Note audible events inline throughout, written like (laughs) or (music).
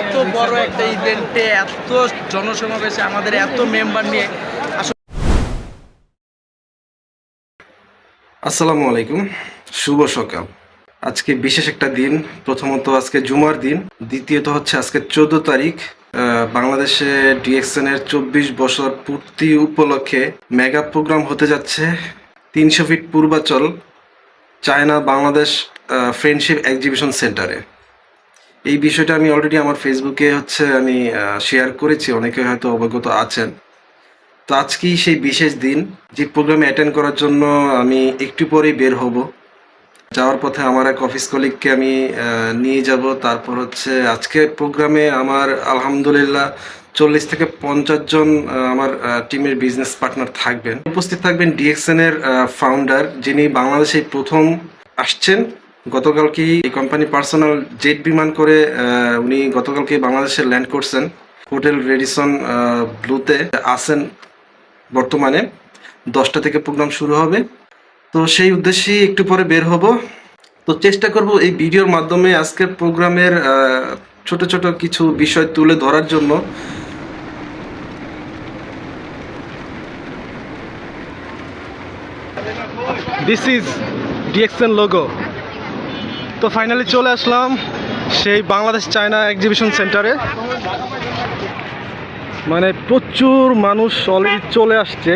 এত বড় একটা ইভেন্টে এত জনসমাবেশে আমাদের এত মেম্বার নিয়ে আসসালামু আলাইকুম, শুভ সকাল। আজকে বিশেষ একটা দিন, প্রথমত আজকে জুমার দিন, দ্বিতীয়ত হচ্ছে আজকে চোদ্দ তারিখ বাংলাদেশে ডিএক্সএন এর চব্বিশ বছর পূর্তি উপলক্ষে মেগা প্রোগ্রাম হতে যাচ্ছে তিনশো feet Purbachal China, Bangladesh friendship exhibition সেন্টারে এই বিষয়টা আমি অলরেডি আমার ফেসবুকে হচ্ছে আমি শেয়ার করেছি, অনেকে হয়তো অবগত আছেন। তো আজকেই সেই বিশেষ দিন, যে প্রোগ্রামে অ্যাটেন্ড করার জন্য আমি একটু পরেই বের হব। যাওয়ার পথে আমার এক অফিস কলিগকে আমি নিয়ে যাব। তারপর হচ্ছে আজকে প্রোগ্রামে আমার আলহামদুলিল্লাহ চল্লিশ থেকে পঞ্চাশ জন আমার টিমের বিজনেস পার্টনার থাকবেন। উপস্থিত থাকবেন ডিএক্সএন এর ফাউন্ডার যিনি বাংলাদেশে প্রথম আসছেন। গতকালকে এই কোম্পানি পার্সোনাল জেট বিমান করে উনি গতকালকে বাংলাদেশে ল্যান্ড করছেন। হোটেল রেডিসন ব্লুতে আসেন বর্তমানে। দশটা থেকে প্রোগ্রাম শুরু হবে। তো সেই উদ্দেশ্যেই একটু পরে বের হব। তো চেষ্টা করব এই ভিডিওর মাধ্যমে আজকের প্রোগ্রামের ছোট ছোট কিছু বিষয় তুলে ধরার জন্য। দিস ইজ ডিএক্সএন লোগো তো ফাইনালি চলে আসলাম সেই বাংলাদেশ চায়না এক্সিবিশন সেন্টারে মানে প্রচুর মানুষ অলরেডি চলে আসছে।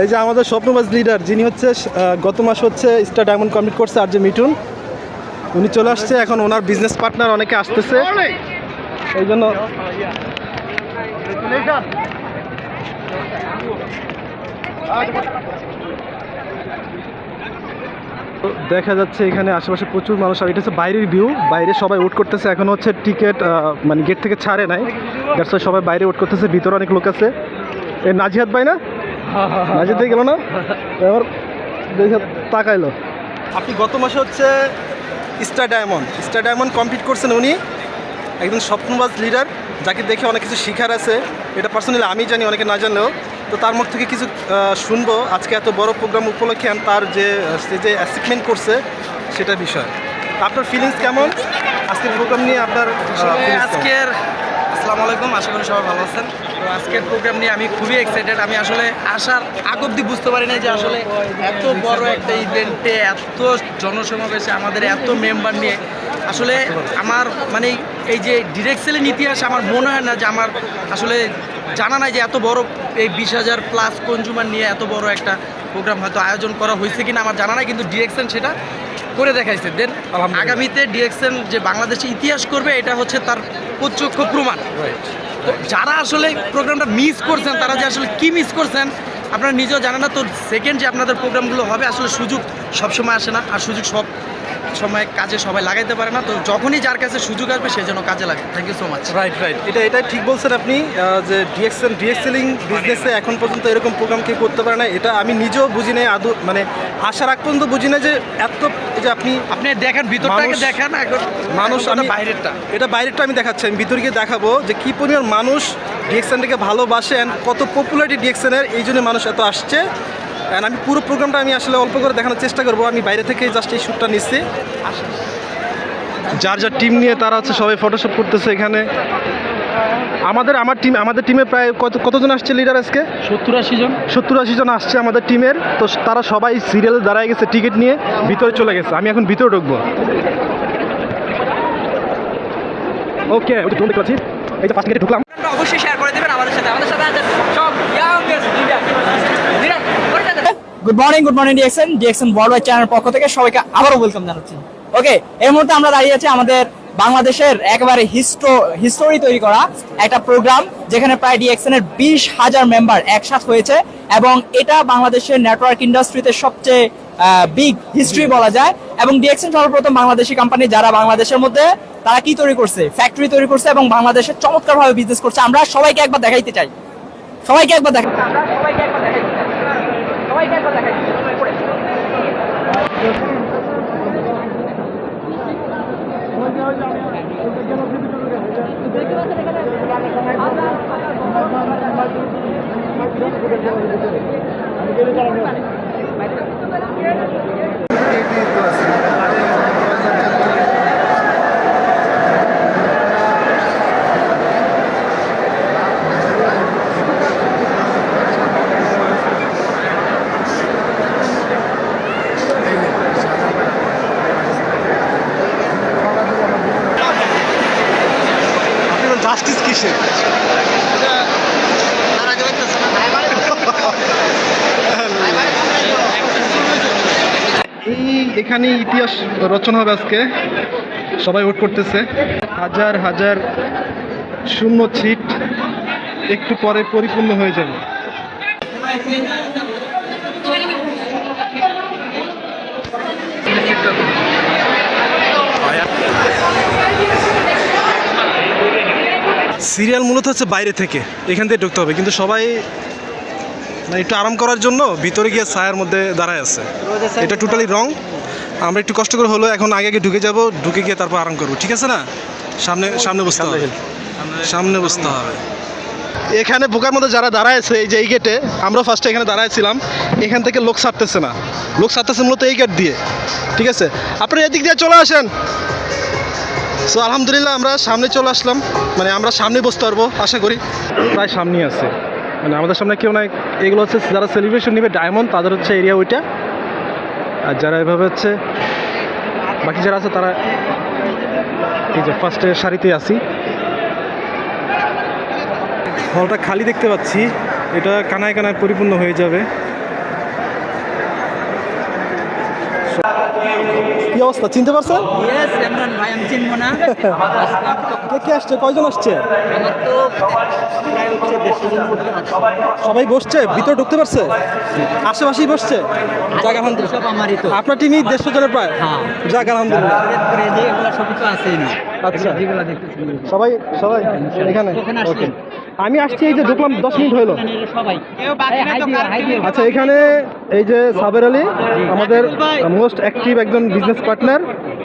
এই যে আমাদের স্বপ্নবাজ লিডার যিনি হচ্ছে গত মাস হচ্ছে স্টার ডায়মন্ড কমপ্লিট করছে আর যে মিঠুন, উনি চলে আসছে। এখন ওনার বিজনেস পার্টনার অনেকে আসতেছে। এই জন্য দেখা যাচ্ছে এখানে আশেপাশে প্রচুর মানুষ, আর এটা হচ্ছে বাইরের ভিউ বাইরে সবাই ওট করতেছে। এখন হচ্ছে টিকিট মানে গেট থেকে ছাড়ে নাই। দ্যাটস সবাই বাইরে ওয়েট করতেছে, ভিতরে অনেক লোক আছে। এ, নাজিহাত ভাই না? নাজিহাত গেল না? এবার দেখে তাকাইলো। আপনি গত মাসে হচ্ছে star diamond star diamond complete করছেন উনি। একজন স্বপ্নবাজ লিডার যাকে দেখে অনেক কিছু শিখার আছে। এটা পার্সোনালি আমি জানি, অনেকে না জানলেও। তো তার মুখ থেকে কিছু শুনব। আজকে এত বড় প্রোগ্রাম উপলক্ষে তার যে আহ, সে যে অ্যাচিভমেন্ট করছে সেটা বিষয়। আপনার ফিলিংস কেমন? আজকের প্রোগ্রাম নিয়ে আপনার? আজকের আসসালামু আলাইকুম আশা করি সবাই ভালো আছেন। তো আজকের প্রোগ্রাম নিয়ে আমি খুবই এক্সাইটেড আমি আসলে আসার আগ অব্দি বুঝতে পারি না যে আসলে এত বড় একটা ইভেন্টে এত জনসমাবেশে আমাদের এত মেম্বার নিয়ে আসলে আমার মানে এই যে ডিরেক্ট ইতিহাস আমার মনে হয় না যে আমার আসলে জানা নাই যে এত বড় এই বিশ হাজার প্লাস কনজুমার নিয়ে এত বড় একটা প্রোগ্রাম হয়তো আয়োজন করা হয়েছে কিনা আমার জানা নাই কিন্তু ডিরেকশন সেটা করে দেখাইছে। দেন। আগামীতে ডিরেকশন যে বাংলাদেশে ইতিহাস করবে এটা হচ্ছে তার প্রত্যক্ষ প্রমাণ। তো যারা আসলে প্রোগ্রামটা মিস করছেন তারা যে আসলে কি মিস করছেন আপনারা নিজেও জানেন না। তো সেকেন্ড যে আপনাদের প্রোগ্রামগুলো হবে আসলে সুযোগ সবসময় আসে না আর সুযোগ সব সময় কাজে সবাই লাগাইতে পারে না তো যখনই যার কাছে সুযোগ আসবে সেই জন্য কাজে লাগে। Thank you so much right right এটা এটা ঠিক বলছেন আপনি যে ডিএক্সএল ডিএক্সেলিং বিজনেসে এখন পর্যন্ত এরকম প্রোগ্রাম কেউ করতে পারে না। এটা আমি নিজেও বুঝি নাই আদৌ মানে আসার আগ পর্যন্ত বুঝি না যে এত যে আপনি আপনি দেখেন ভিতরটাকে দেখেন এখন মানুষ আমি বাইরেরটা। এটা বাইরেরটা আমি দেখাচ্ছি আমি ভিতরে গিয়ে দেখাবো যে কি পরিমাণ মানুষ ডিএক্সএনটাকে ভালোবাসেন কত পপুলারিটি ডিএক্সএনের এই জন্য মানুষ এত আসছে। অ্যান্ড আমি পুরো প্রোগ্রামটা আমি আসলে অল্প করে দেখানোর চেষ্টা করব। আমি বাইরে থেকে জাস্ট এই শ্যুটটা নিচ্ছি। যার যার টিম নিয়ে তারা হচ্ছে সবাই ফটোশ্যুট করতেছে এখানে। আমাদের আমার টিম আমাদের টিমে প্রায় কত কতজন আসছে লিডার আজকে? সত্তর আশি জন। সত্তর আশি জন আসছে আমাদের টিমের তো তারা সবাই সিরিয়াল দাঁড়ায় গেছে টিকিট নিয়ে ভিতরে চলে গেছে। আমি এখন ভিতরে ঢুকবো। ওকে ওটা দেখতে পাচ্ছি। এই যে ফার্স্ট গেটে ঢুকলাম। অবশ্যই শেয়ার করে দেবেন আমাদের সাথে। আমাদের সাথে সব youngest leader। Leader, করে যান। Good morning good morning DXN DXN world channel পক্ষ থেকে সবাইকে আবারও ওয়েলকাম জানাচ্ছি। ওকে এই মুহূর্তে আমরা দাঁড়িয়ে আছি আমাদের বাংলাদেশের একেবারে হিস্টো হিস্টোরি তৈরি করা একটা প্রোগ্রাম যেখানে প্রায় ডিএক্সএন এর বিশ হাজার মেম্বার একসাথ হয়েছে এবং এটা বাংলাদেশের নেটওয়ার্ক ইন্ডাস্ট্রিতে সবচেয়ে বিগ হিস্ট্রি বলা যায়। এবং ডিএক্সএন সর্বপ্রথম বাংলাদেশি কোম্পানি যারা বাংলাদেশের মধ্যে তারা কি তৈরি করছে? ফ্যাক্টরি তৈরি করছে এবং বাংলাদেশে চমৎকারভাবে বিজনেস করছে। আমরা সবাইকে একবার দেখাইতে চাই। সবাইকে একবার দেখা সবাইকে একবার দেখাই সবাইকে একবার দেখাই করে। আমি জাস্টিস কিসে এই এখানে ইতিহাস রচনা হবে আজকে। সবাই ওট করতেছে। হাজার হাজার শূন্য ছিট একটু পরে পরিপূর্ণ হয়ে যাবে। সিরিয়াল মূলত হচ্ছে বাইরে থেকে এখান থেকে ঢুকতে হবে। কিন্তু সবাই মানে একটু আরাম করার জন্য ভিতরে গিয়ে ছায়ার মধ্যে দাঁড়ায় আছে। এটা টোটালি রং আমরা একটু কষ্ট করে হলো এখন আগে আগে ঢুকে যাব ঢুকে গিয়ে তারপর আরাম করব। ঠিক আছে না? সামনে সামনে বসতে হবে। সামনে বসতে হবে। এখানে বোকার মধ্যে যারা দাঁড়ায় আছে এই যে এই গেটে আমরা ফার্স্টে এখানে দাঁড়াইছিলাম এখান থেকে লোক ছাড়তেছে না। লোক ছাড়তেছে মূলত এই গেট দিয়ে। ঠিক আছে? আপনি এদিক দিয়ে চলে আসেন। সো আলহামদুলিল্লাহ আমরা সামনে চলে আসলাম। মানে আমরা সামনে বসতে পারব আশা করি। প্রায় সামনেই আছে। মানে আমাদের সামনে কেউ নাই। এগুলো হচ্ছে যারা সেলিব্রেশন নেবে ডায়মন্ড তাদের হচ্ছে এরিয়া ওইটা। আর যারা এভাবে হচ্ছে বাকি যারা আছে তারা এই যে ফার্স্টে সারিতে আসি হলটা খালি দেখতে পাচ্ছি এটা কানায় কানায় পরিপূর্ণ হয়ে যাবে। কি অবস্থা চিনতে পারছেন? ইয়েস ইমরান ভাই আমি চিনবো না। (laughs) কে আসছে? কয়জন আসছে। সবাই বসছে? ভিতরে ঢুকতে পারছে? আশেপাশেই বসছে? যাক আলহামদুলিল্লাহ সব আপনার টিমই দেড়শো জনের প্রায়? হ্যাঁ। যাক আলহামদুলিল্লাহ। আচ্ছা। সবাই সবাই এখানে? ওকে আমি আসছি এই যে ঢুকলাম দশ মিনিট হলো। সবাই হাই দিও হাই দিও আচ্ছা এখানে এই যে সাবের আলী আমাদের মোস্ট অ্যাক্টিভ একজন বিজনেস পার্টনার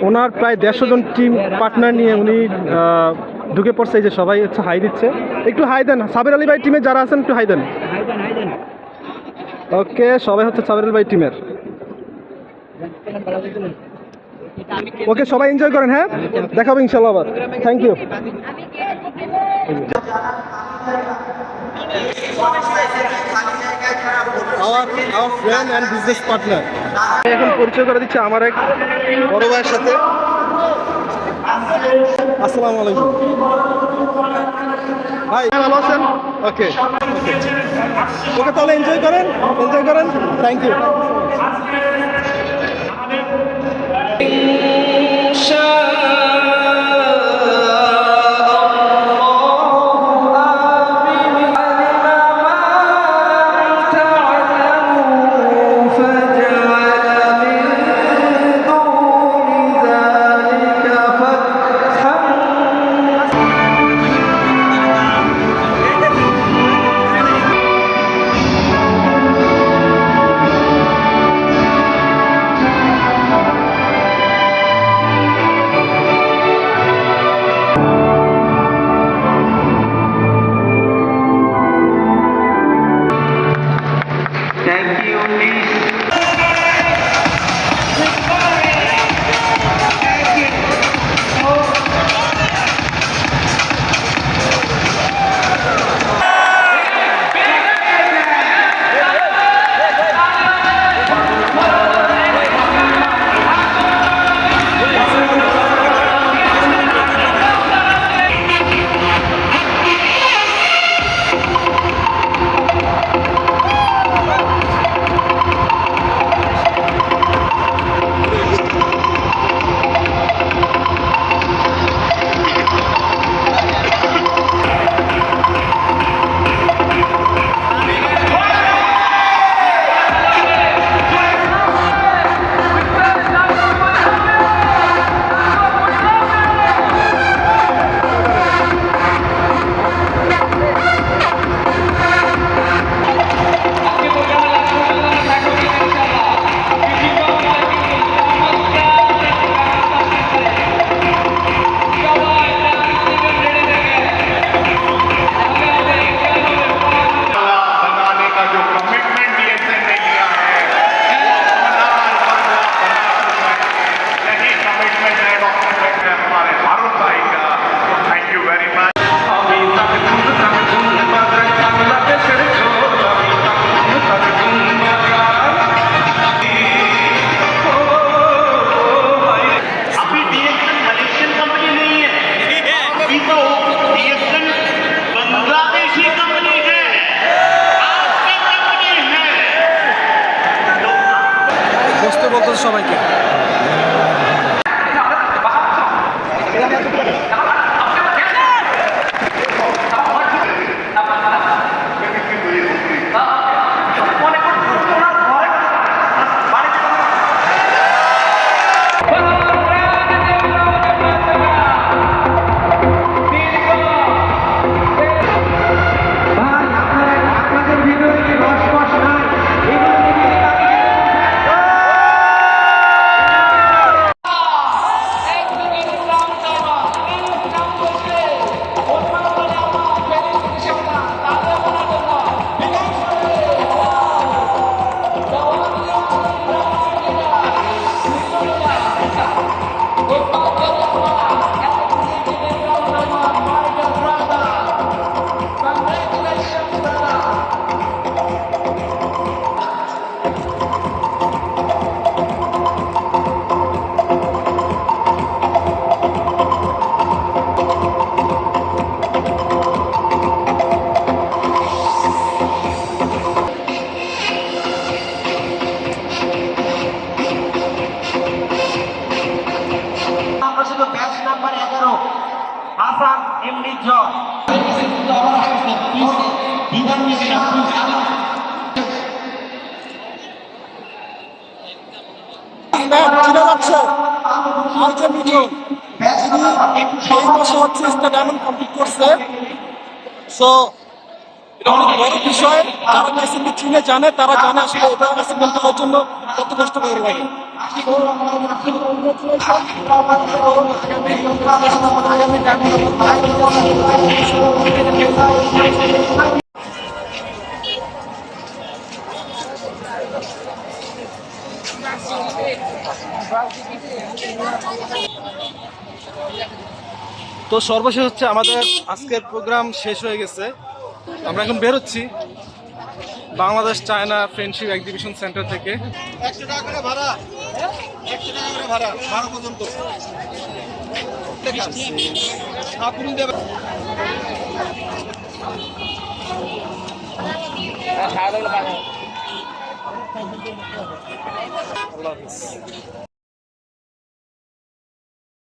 ওনার প্রায় দেড়শো জন টিম পার্টনার নিয়ে উনি ঢুকে পড়ছে এই যে সবাই হচ্ছে হাই দিচ্ছে। একটু হাই দেন। সাবের আলী ভাই টিমে যারা আছেন একটু হাই দেন। হাই দেন ওকে সবাই হচ্ছে সাবের আলী ভাই টিমের ওকে সবাই এনজয় করেন হ্যাঁ? দেখাবো ইনশাল্লাহ আবার। থ্যাংক ইউ আমার আমার অ্যান্ড বিজনেস পার্টনার এখন পরিচয় করে দিচ্ছি আমার এক বড় ভাইয়ের সাথে। আসসালামু আলাইকুম। ভাই ভালো আছেন? ওকে ওকে তাহলে এনজয় করেন এনজয় করেন। থ্যাংক ইউ 山。মাসে হচ্ছে কমপ্লিট করছে যারা জানে, তারা জানে আসলে এটা করার জন্য কত কষ্ট করে লাগে। তো সর্বশেষ হচ্ছে আমাদের আজকের প্রোগ্রাম শেষ হয়ে গেছে। আমরা এখন বেরোচ্ছি Bangladesh China friendship exhibition centre থেকে। একশো টাকা ভাড়া একশো টাকা করে ভাড়া বারো পর্যন্ত। আপনি দেবেন সারা আল্লাহ হাফিজ।